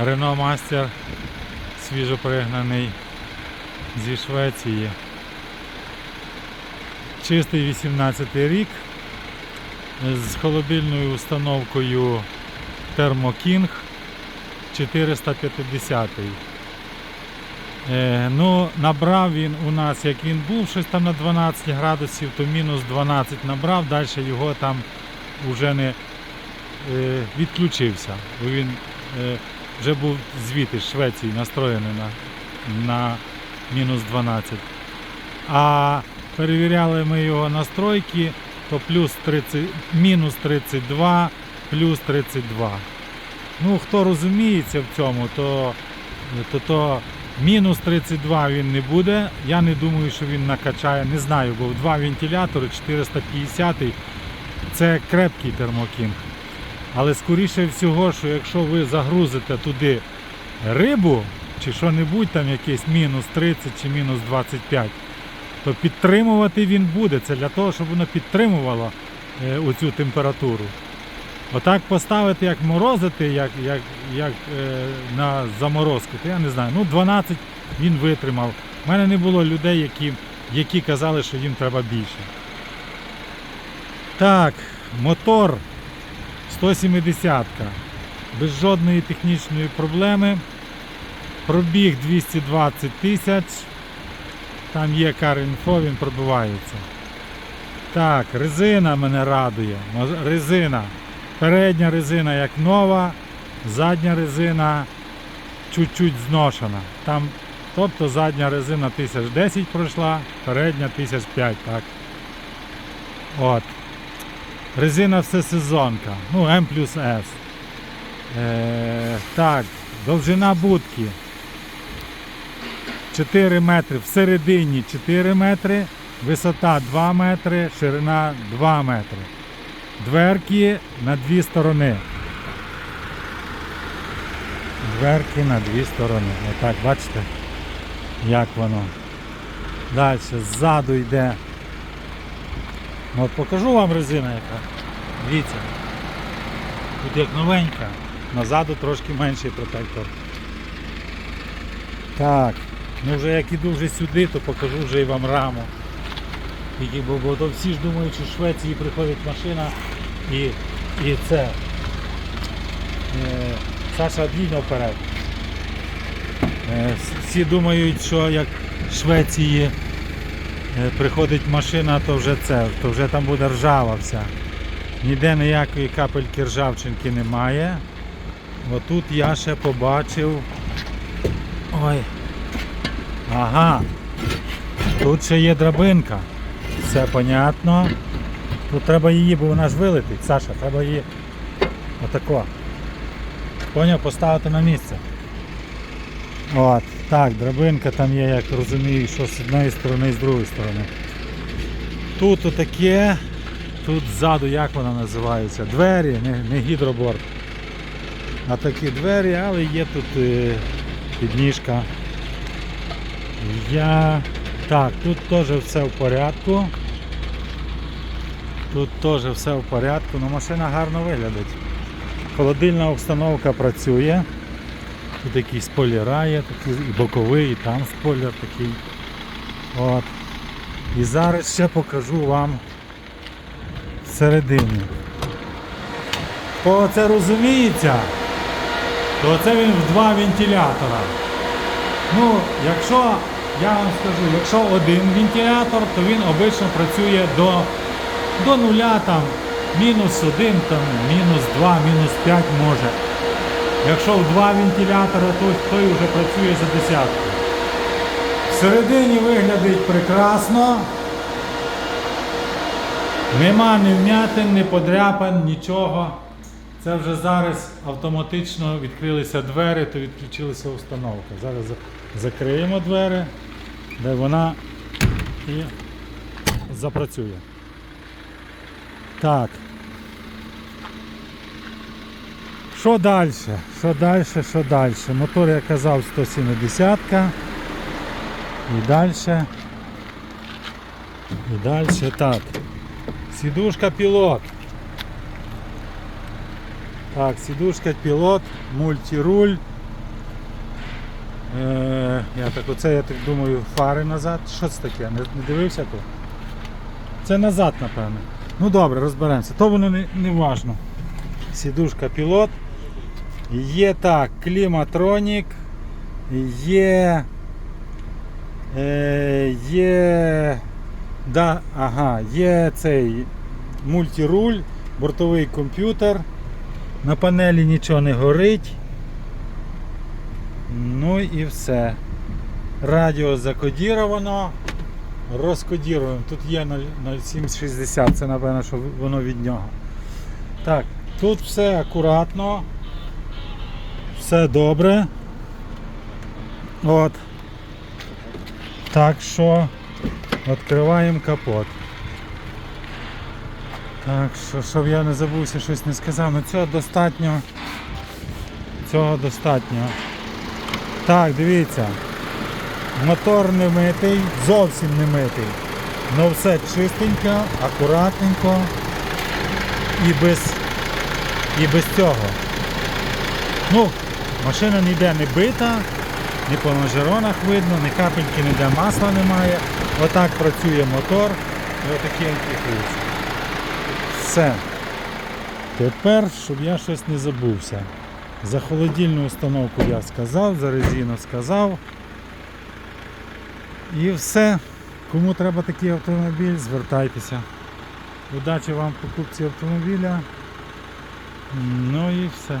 Renault Master свіжопригнаний зі Швеції. Чистий 18 рік з холодильною установкою Thermo King 450. Е, ну, набрав він у нас, як він був, щось там на 12 градусів, то мінус 12 набрав, далі його там вже не е, відключився. Він е, вже був звідти з Швеції настроєний на, на мінус 12. А перевіряли ми його настройки, то плюс 30, мінус 32, плюс 32. Ну, хто розуміється в цьому, то, то, то мінус 32 він не буде. Я не думаю, що він накачає. Не знаю, бо два вентилятори 450 це крепкий термокінг. Але скоріше всього, що якщо ви загрузите туди рибу чи що-небудь там якийсь мінус 30 чи мінус 25, то підтримувати він буде. Це для того, щоб воно підтримувало е, оцю температуру. Отак поставити, як морозити, як, як, як е, на заморозку, то я не знаю. Ну, 12 він витримав. У мене не було людей, які, які казали, що їм треба більше. Так, мотор 170 без жодної технічної проблеми. Пробіг 220 тисяч. Там є карінфо, він пробивається. Так, резина мене радує. Резина. Передня резина як нова, задня резина чуть-чуть зношена. Там, тобто задня резина 1010 пройшла, передня 1005, так. От. Резина всесезонка. Ну, М плюс С. Е, так, довжина будки 4 метри, всередині 4 метри, висота 2 метри, ширина 2 метри. Дверки на дві сторони. Дверки на дві сторони. Отак, бачите, як воно. Далі, ззаду йде. Ну, От покажу вам резина яка. Дивіться. Тут як новенька, назаду трошки менший протектор. Так, ну вже як іду вже сюди, то покажу вже і вам раму. Тільки, бо, бо то всі ж думають, що з Швеції приходить машина і, і це. Е, Саша двійно вперед. Е, всі думають, що як з Швеції е, приходить машина, то вже це, то вже там буде ржава вся. Ніде ніякої капельки ржавчинки немає. Отут я ще побачив. Ой. Ага. Тут ще є драбинка. Все понятно. Тут треба її, бо вона ж вилетить. Саша, треба її отако. Поняв, поставити на місце. От, так, драбинка там є, як розумію, що з однієї сторони і з другої сторони. Тут отаке, тут ззаду, як вона називається? Двері, не, не гідроборд. А такі двері, але є тут е, підніжка. Я... Так, тут теж все в порядку. Тут теж все в порядку, але машина гарно виглядить. Холодильна установка працює. Тут якісь спойлера є, такі, і боковий, і там спойлер такий. От. І зараз ще покажу вам всередині. Хто це розуміється, то це він в два вентилятора. Ну, якщо, я вам скажу, якщо один вентилятор, то він обично працює до, до нуля, там, мінус один, там, мінус два, мінус п'ять може. Якщо в два вентилятори, то той вже працює за десятку. Всередині виглядить прекрасно. Нема ні вмятин, ні подряпин, нічого. Це вже зараз автоматично відкрилися двері, то відключилася установка. Зараз закриємо двері, де вона і запрацює. Так. Що далі? Що далі? Що далі? Мотор, я казав, 170 і далі. І далі так. Сідушка пілот. Так, сідушка пілот, мультируль, Е, я так оце, я так думаю, фари назад. Що це таке? Не, не дивився то? Це назад, напевно. Ну добре, розберемося. То воно не, не важно. Сідушка пілот. Є так, кліматронік, є. Е, є. Да, ага, є цей мультируль, бортовий комп'ютер. На панелі нічого не горить. Ну і все. Радіо закодіровано. Розкодіруємо. Тут є 0760, це напевно, що воно від нього. Так, тут все акуратно. Все добре. От. Так що відкриваємо капот. Так що, щоб я не забувся, щось не сказав, ну цього достатньо. Цього достатньо. Так, дивіться. Мотор не митий, зовсім не митий. Ну все чистенько, акуратненько і без, і без цього. Ну, машина ніде не бита, ні по лонжеронах видно, ні капельки ніде масла немає. Отак працює мотор і отакий антифриз. Все. Тепер, щоб я щось не забувся. За холодильну установку я сказав, за резину сказав. І все. Кому треба такий автомобіль, звертайтеся. Удачі вам в покупці автомобіля. Ну і все.